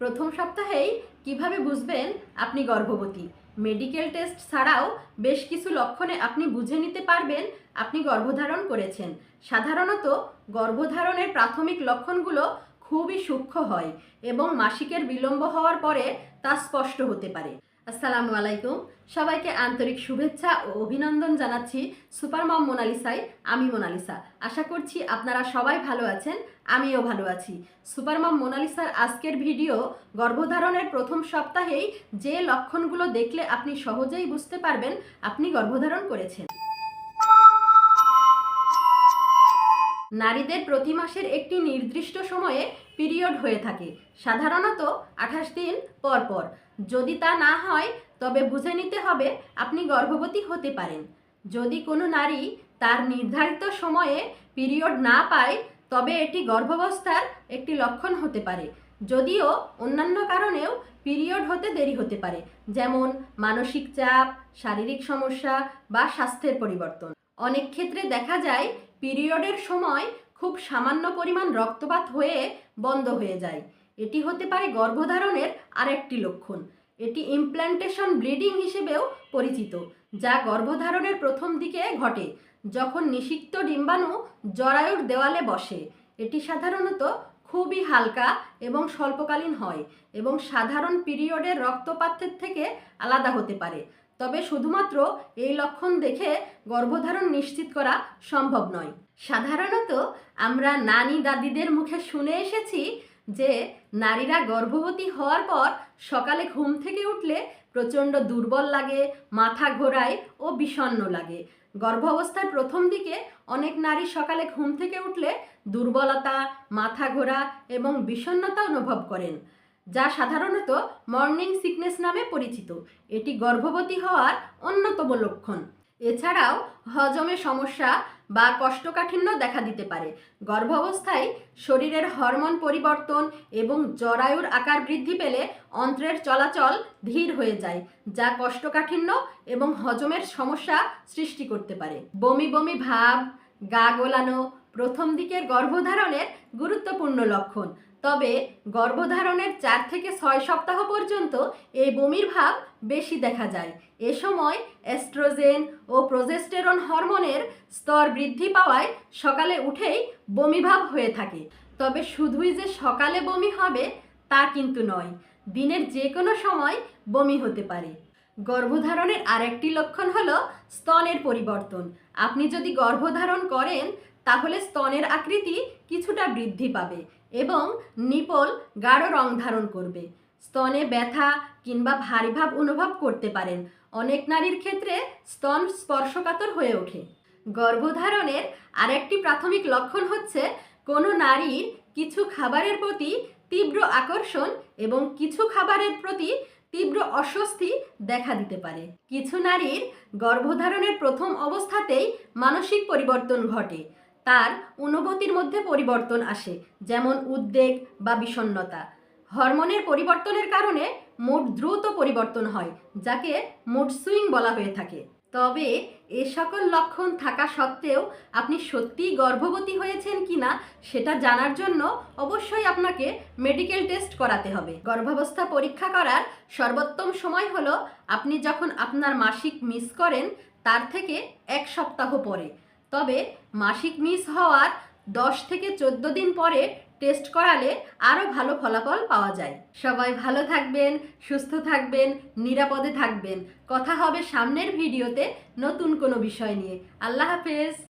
প্রথম সপ্তাহেই কীভাবে বুঝবেন আপনি গর্ভবতী? মেডিকেল টেস্ট ছাড়াও বেশ কিছু লক্ষণে আপনি বুঝে নিতে পারবেন আপনি গর্ভধারণ করেছেন। সাধারণত গর্ভধারণের প্রাথমিক লক্ষণগুলো খুবই সূক্ষ্ম হয় এবং মাসিকের বিলম্ব হওয়ার পরে তা স্পষ্ট হতে পারে। আসসালামু আলাইকুম। সবাইকে আন্তরিক শুভেচ্ছা ও অভিনন্দন জানাচ্ছি সুপার মম মোনালিসায়, আমি মোনালিসা। আশা করছি আপনারা সবাই ভালো আছেন, আমিও ভালো আছি। সুপার মম মোনালিসার আজকের ভিডিও গর্ভধারণের প্রথম সপ্তাহেই যে লক্ষণগুলো দেখলে আপনি সহজেই বুঝতে পারবেন, আপনি গর্ভধারণ করেছেন। নারীদের প্রতি মাসের একটি নির্দিষ্ট সময়ে পিরিয়ড হয়ে থাকে। সাধারণত আঠাশ দিন পর পর যদি তা না হয়, তবে বুঝে নিতে হবে আপনি গর্ভবতী হতে পারেন। যদি কোনো নারী তার নির্ধারিত সময়ে পিরিয়ড না পায়, তবে এটি গর্ভাবস্থার একটি লক্ষণ হতে পারে। যদিও অন্যান্য কারণেও পিরিয়ড হতে দেরি হতে পারে, যেমন মানসিক চাপ, শারীরিক সমস্যা বা স্বাস্থ্যের পরিবর্তন। অনেক ক্ষেত্রে দেখা যায় পিরিয়ডের সময় খুব সামান্য পরিমাণ রক্তপাত হয়ে বন্ধ হয়ে যায়। এটি হতে পারে গর্ভধারণের আরেকটি লক্ষণ। এটি ইমপ্ল্যান্টেশন ব্লিডিং হিসেবেও পরিচিত, যা গর্ভধারণের প্রথম দিকে ঘটে, যখন নিষিক্ত ডিম্বাণু জরায়ুর দেওয়ালে বসে। এটি সাধারণত খুবই হালকা এবং স্বল্পকালীন হয় এবং সাধারণ পিরিয়ডের রক্তপাতের থেকে আলাদা হতে পারে। তবে শুধুমাত্র এই লক্ষণ দেখে গর্ভধারণ নিশ্চিত করা সম্ভব নয়। সাধারণত আমরা নানি দাদিদের মুখে শুনে এসেছি যে নারীরা গর্ভবতী হওয়ার পর সকালে ঘুম থেকে উঠলে প্রচণ্ড দুর্বল লাগে, মাথা ঘোরায় ও বিষণ্ণ লাগে। গর্ভাবস্থার প্রথম দিকে অনেক নারী সকালে ঘুম থেকে উঠলে দুর্বলতা, মাথা ঘোরা এবং বিষণ্ণতা অনুভব করেন, যা সাধারণত মর্নিং সিকনেস নামে পরিচিত। এটি গর্ভবতী হওয়ার অন্যতম লক্ষণ। এছাড়াও হজমে সমস্যা বা কষ্টকাঠিন্য দেখা দিতে পারে। গর্ভাবস্থায় শরীরের হরমোন পরিবর্তন এবং জরায়ুর আকার বৃদ্ধি পেলে অন্ত্রের চলাচল ধীর হয়ে যায়, যা কষ্টকাঠিন্য এবং হজমের সমস্যা সৃষ্টি করতে পারে। বমি বমি ভাব, গা গোলানো প্রথম দিকের গর্ভধারণের গুরুত্বপূর্ণ লক্ষণ। তবে গর্ভধারণের চার থেকে ছয় সপ্তাহ পর্যন্ত এই বমির ভাব বেশি দেখা যায়। এ সময় এস্ট্রোজেন ও প্রোজেস্টেরন হরমোনের স্তর বৃদ্ধি পাওয়ায় সকালে উঠেই বমিভাব হয়ে থাকে। তবে শুধুই যে সকালে বমি হবে তা কিন্তু নয়, দিনের যে কোনো সময় বমি হতে পারে। গর্ভধারণের আরেকটি লক্ষণ হলো স্তনের পরিবর্তন। আপনি যদি গর্ভধারণ করেন, তাহলে স্তনের আকৃতি কিছুটা বৃদ্ধি পাবে। এবং নিপল গাঢ় রং ধারণ করবে। স্তনে ব্যথা কিংবা ভারী ভাব অনুভব করতে পারেন। অনেক নারীর ক্ষেত্রে স্তন স্পর্শকাতর হয়ে ওঠে। গর্ভধারণের আরেকটি প্রাথমিক লক্ষণ হচ্ছে কোনো নারীর কিছু খাবারের প্রতি তীব্র আকর্ষণ এবং কিছু খাবারের প্রতি তীব্র অস্বস্তি দেখা দিতে পারে। কিছু নারীর গর্ভধারণের প্রথম অবস্থাতেই মানসিক পরিবর্তন ঘটে। তার অনুভূতির মধ্যে পরিবর্তন আসে, যেমন উদ্বেগ বা বিষণ্ণতা। হরমোনের পরিবর্তনের কারণে মুড দ্রুত পরিবর্তন হয়, যাকে মুড সুইং বলা হয়ে থাকে। তবে এ সকল লক্ষণ থাকা সত্ত্বেও আপনি সত্যিই গর্ভবতী হয়েছেন কিনা সেটা জানার জন্য অবশ্যই আপনাকে মেডিকেল টেস্ট করাতে হবে। গর্ভাবস্থা পরীক্ষা করার সর্বোত্তম সময় হলো আপনি যখন আপনার মাসিক মিস করেন, তার থেকে এক সপ্তাহ পরে। তবে মাসিক মিস হওয়ার দশ থেকে চোদ্দ দিন পরে টেস্ট করালে আরও ভালো ফলাফল পাওয়া যায়। সবাই ভালো থাকবেন, সুস্থ থাকবেন, নিরাপদে থাকবেন। কথা হবে সামনের ভিডিওতে নতুন কোনো বিষয় নিয়ে। আল্লাহ হাফেজ।